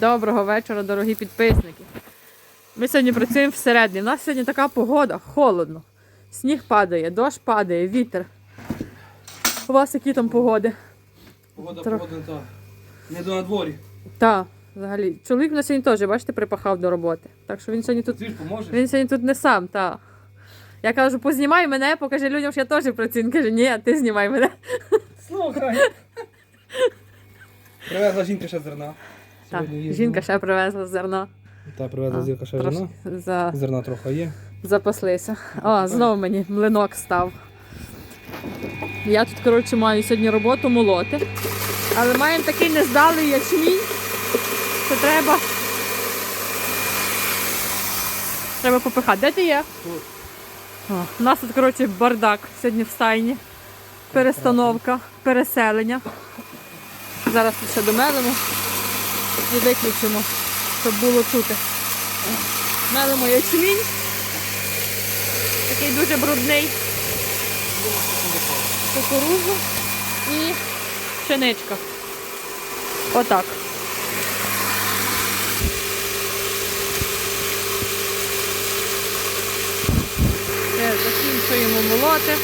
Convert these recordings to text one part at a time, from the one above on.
Доброго вечора, дорогі підписники. Ми сьогодні працюємо всередині. У нас сьогодні така погода, холодно. Сніг падає, дощ падає, вітер. У вас які там погоди? Погода, Трох- погода, та. Не до надворі. Та, взагалі. Чоловік на сьогодні теж, бачите, припахав до роботи. Так що він сьогодні тут. Ти ж поможеш? Він сьогодні тут не сам, та. Я кажу, познімай мене, покажи людям, що я теж працюю. Він каже, ні, ти знімай мене. Слухай. Привезла жінка ще зерна. Так, Сьогодні жінка ще привезла зерно. Та, привезла А, зірка ще трошки зерна. За... Зерна трохи є. Запаслися. О, знову мені млинок став. Я тут, коротше, маю сьогодні роботу молоти. Але маємо такий нездалий ячмінь, що треба. Треба попихати. Де ти є? Тут. О, у нас тут, коротше, бардак сьогодні в стайні. Перестановка, переселення. Зараз тут ще домелимо і виключимо, щоб було чути. Мелимо ячмінь. Такий дуже брудний. Кукурузу і пшеничка. Отак. Закінчуємо молоти.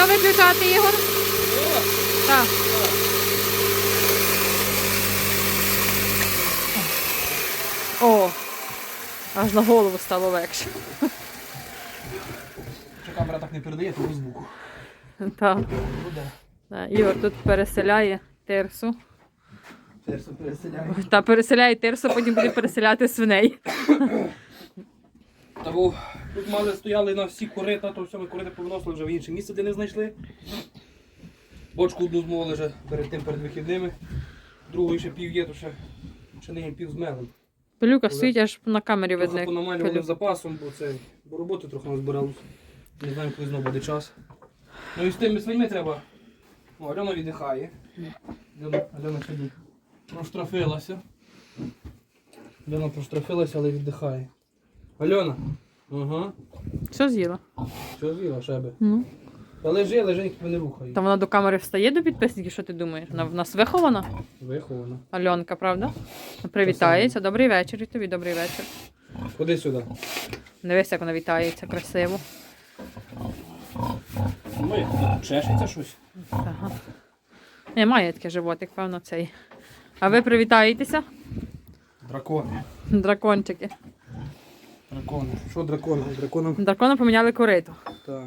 Що виключати, Ігор? Так. О, аж на голову стало легше. Що камера так не передає, то звуку. Так. Ігор тут переселяє тирсу. Серце переселяє. Та переселяє тирсу, потім буде переселяти свиней. Та тут мали стояли на всі корита, то все ми корита повиносили вже в інше місце, де не знайшли. Бочку одну змовили вже перед тим перед вихідними. Другої ще пів є, то ще, ще не пів змелим. Пилюка стоїть аж на камері видно. Понамалювали запасом, бо це бо роботи трохи назбиралось. Не знаю, коли знову буде час. Ну і з тими свиньми треба. О, Альона віддихає. Альона, Альона сьогодні проштрафилася. Альона проштрафилася, але віддихає. Альона. Ага. Що з'їла? Що з'їла шеби? Ну. Та лежи, лежи, ніхто не рухає. Та вона до камери встає до підписників, що ти думаєш? Вона в нас вихована? Вихована. Альонка, правда? Привітається. Добрий вечір і тобі добрий вечір. Ходи сюди. Дивись, як вона вітається красиво. Ми, чешеться щось. Ага. Не, має таке животик, певно, цей. А ви привітаєтеся? Дракони. Дракончики. Дракони. Що дракони? Драконам. Дракона поміняли корито. Так.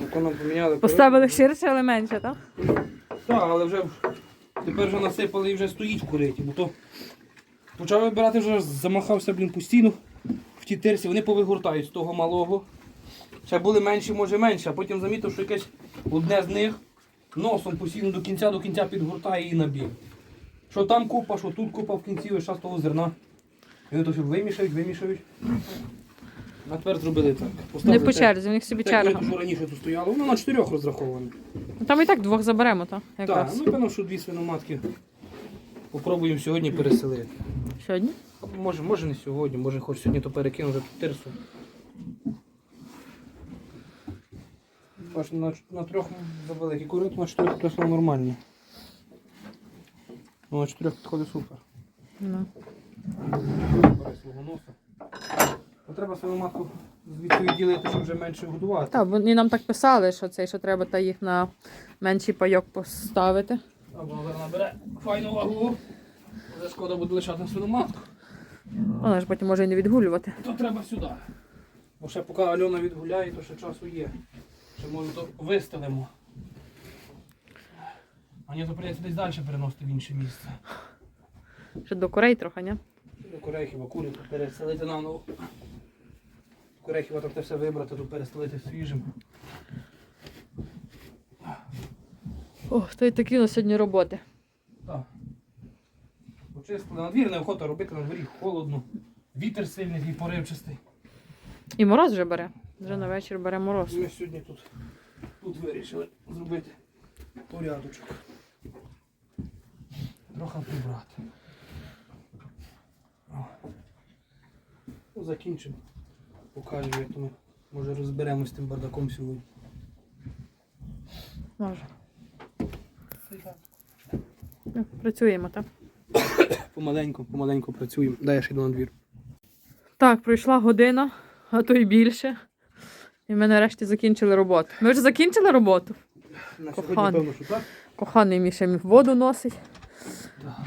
Драконам поміняли. Поставили ширше, але менше, так? Так, але вже тепер вже насипали і вже стоїть в куриті, бо то почав вибирати вже замахався, блін, постійно в ті терсі, вони повигортають з того малого. Ще були менші, може менші, а потім замітив, що якесь одне з них носом постійно до кінця до кінця підгортає і набіг. Що там купа, що тут купа в кінці весь час того зерна. І вони то все вимішають, вимішають. А тепер зробили так. Не по те- черзі, у них собі те черга. корито, що раніше тут стояло, воно на чотирьох розраховане. Ну, Там і так двох заберемо, так? Так, Якраз. ну певно, що дві свиноматки попробуємо сьогодні переселити. Сьогодні? Може, може не сьогодні, може хоч сьогодні то перекинути тут тирсу. Бач, на, на трьох завеликий курит, на чотирьох пішло нормально. Ну, на чотирьох підходить супер. Ну. Бере свого носа. А треба свою матку звідси відділити, щоб вже менше годувати. Так, вони нам так писали, що цей, що треба та їх на менший пайок поставити. Або вона набере файну вагу. Вже шкода буде лишати свою матку. Вона ж потім може і не відгулювати. То треба сюди. Бо ще поки Альона відгуляє, то ще часу є. Ще може то вистелимо. А ні, то прийдеться десь далі переносити в інше місце. Ще до курей трохи, ні? Курей хіба переселити наново. Хіба там все вибрати, тут переселити свіжим. О, то й такі у нас сьогодні роботи. Так. Почистили. На двір неохота робити, на дворі холодно. Вітер сильний і поривчастий. І мороз вже бере. Вже на вечір бере мороз. Ми сьогодні тут, тут вирішили зробити порядочок. Трохи прибрати. Ну, закінчимо. Покажу, як ми може розберемось з тим бардаком сьогодні. Може. Ну, Працюємо так. Помаленьку, помаленьку працюємо. Дай я ще йду на двір. Так, пройшла година, а то й більше. І ми нарешті закінчили роботу. Ми вже закінчили роботу. На Коханий. сьогодні, певно, що так. Коханий Міша мені воду носить.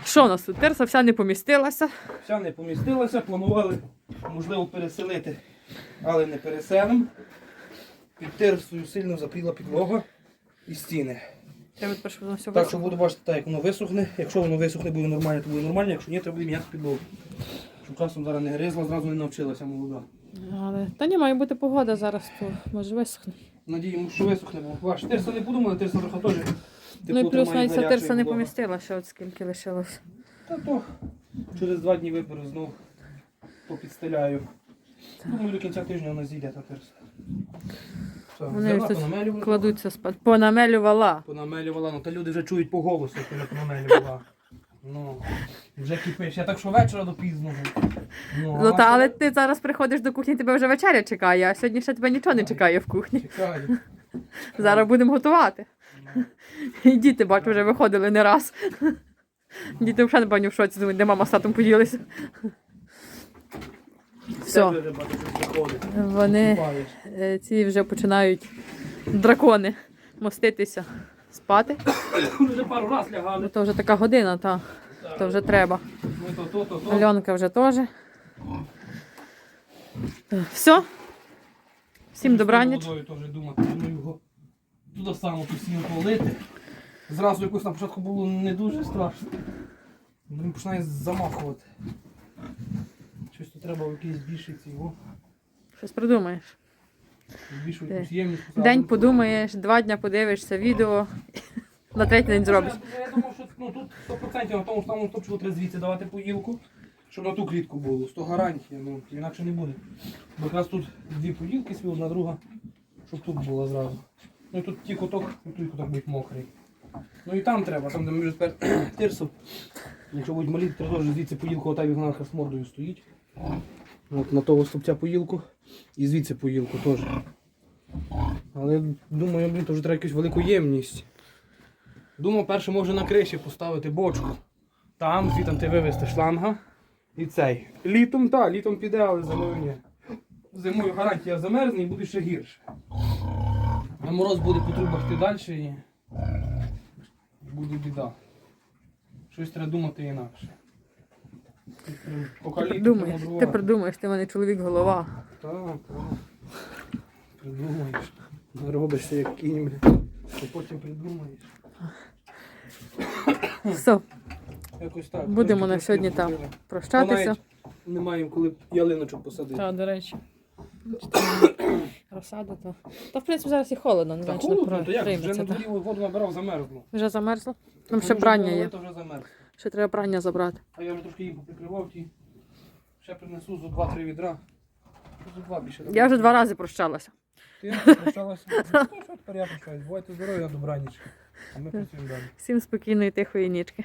Що у нас тут? Терса вся не помістилася. Вся не помістилася, планували, можливо, переселити, але не переселимо. Під терсою сильно запріла підлога і стіни. Треба тепер, щоб воно все Так що висохло. буду бачити, так, як воно висохне. Якщо воно висохне, буде нормально, то буде нормально. Якщо ні, то буде міняти підлогу. Щоб часом зараз не гризла, зразу не навчилася молода. Але... Та ні, має бути погода зараз, то може висохне. Надіємо, що висохне, бо ваш терса не подумали, терса трохи теж. Ну і плюс навіть ця терса не помістила, ще от скільки лишилось. Та то через два дні виберу знов, попідстеляю. Думаю, до кінця тижня вона зійде та терса. Вони взяла, понамелювала. Кладуться спати. Понамелювала. Понамелювала, ну та люди вже чують по голосу, вона понамелювала. Ну, вже кипиш. Я так що вечора до пізного. Ну, Ну, а та, але ти зараз приходиш до кухні, тебе вже вечеря чекає, а сьогодні ще тебе нічого не чекає в кухні. Чекаю. Зараз будемо готувати. І діти, бачу, вже виходили не раз. Діти взагалі, напевно, в шоці думають, де мама з татом поділися. Все, вони е, ці вже починають дракони моститися спати. Вже пару раз Ну, лягали. то вже така година, та, то вже треба. Альонка вже теж. Все. Всім добраніч. Водою теж думати, думаю, його туди само постійно полити. Зразу якось на початку було не дуже страшно. Він починає замахувати. Щось тут треба в якийсь більший цього. Щось придумаєш. Більшу Е, якусь ємність. День подумаєш, два дня подивишся відео, на третій день зробиш. Я, думав, що ну, тут 100% на тому ж самому топчику треба звідси давати поїлку, щоб на ту клітку було. 100 гарантія, ну інакше не буде. Бо якраз тут дві поїлки свій, одна друга, щоб тут була зразу. Ну тут ті куток, і той куток будь мокрий. Ну і там треба, там де ми вже тепер тирсу. Якщо будуть малі, то теж звідси поїлку, отак як вона з мордою стоїть. От на того стовпця поїлку і звідси поїлку теж. Але думаю, блін, то вже треба якусь велику ємність. Думав, перше може на криші поставити бочку. Там звідти ти вивезти шланга. І цей. Літом так, літом піде, але зимою ні. Зимою гарантія замерзне і буде ще гірше. А мороз буде по трубах йти далі і буде біда. Щось треба думати інакше. Поки Ти придумаєш, ти придумаєш, ти в мене чоловік голова. Так, так. Придумаєш. Робишся як кінь, бля. То потім придумаєш. Все, Якось так. Будемо Трошки на сьогодні там прощатися. Навіть Не маємо коли ялиночок посадити. Так, до речі. Розсаду то. Та в принципі зараз і холодно, не Та знаю, чи холодно, то як? Вже прийметься. на та. дворі воду набирав, замерзло. Вже замерзло? Там ще прання є. вже замерз. Ще треба прання забрати. А я вже трошки їм поприкривав ті. Ще принесу зо два-три відра. Зо два більше. Я вже два рази прощалася. Ти прощалася? Ну, що тепер я прощаюсь? Бувайте здорові, на добраніч. А ми працюємо далі. Всім спокійної, тихої нічки.